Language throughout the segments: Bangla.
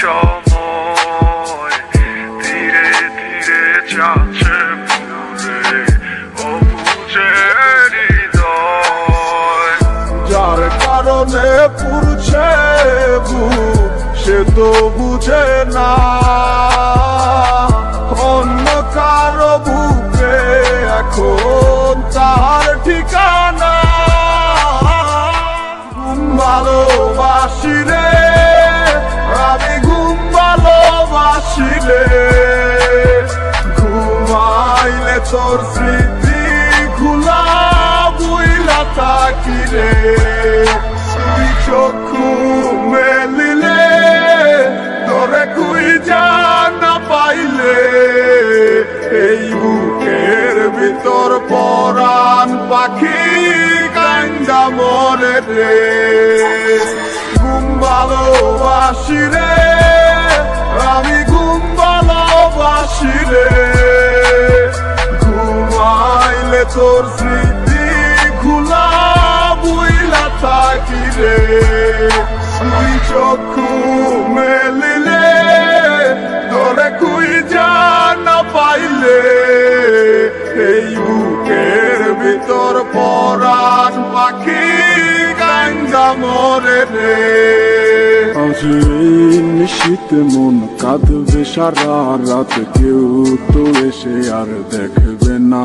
সময়। ধীরে ধীরে যাচ্ছে ভুলে ও বুঝে যার কারণে পুরছে সে তো বুঝে না। অন্য কারও বুকে এখন তার ঠিক তোর স্মৃতি খোলা বুইলা থাকি রে তুই চক্ষু মেলিলে তোরে কুই জানা পাইলে। এই বুকের ভিতর পরাণ পাখি কান্দা মরে রে। ভালোবাসি রে। তোর স্মৃতি খোলা বুইলা থাকি রে। তুই চক্ষু মেলিলে তোরে কুই জানা পাইলে। এই বুকের ভিতর পরাণ পাখি গাঙ্গা মরে রে। আজ নিশীত মন কাঁদবে সারা রাত, কেউ তো এসে আর দেখবে না।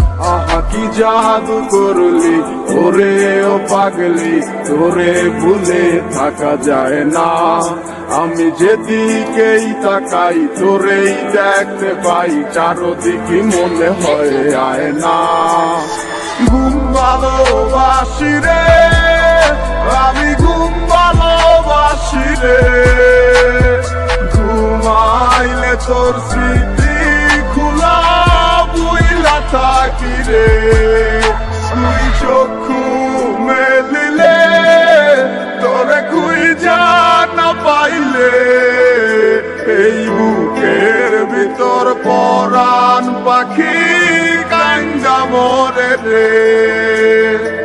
কি জাদু করলি? ওরে ও পাগলি, তোরে ভুলে থাকা যায় না। আমি যেদিকেই তাকাই, তোরেই দেখতে পাই, চারদিকে মনে হয় আয় না ঘুম ভালোবাসি রে, আমি ঘুম ভালোবাসি রে। ঘুমাইলে তোর স্মৃতি রে তুই মেলিলে তোরে কুই জানা পাইলে এই বুকের ভিতর পরাণ পাখি কাঞ্জামরে মরে রে।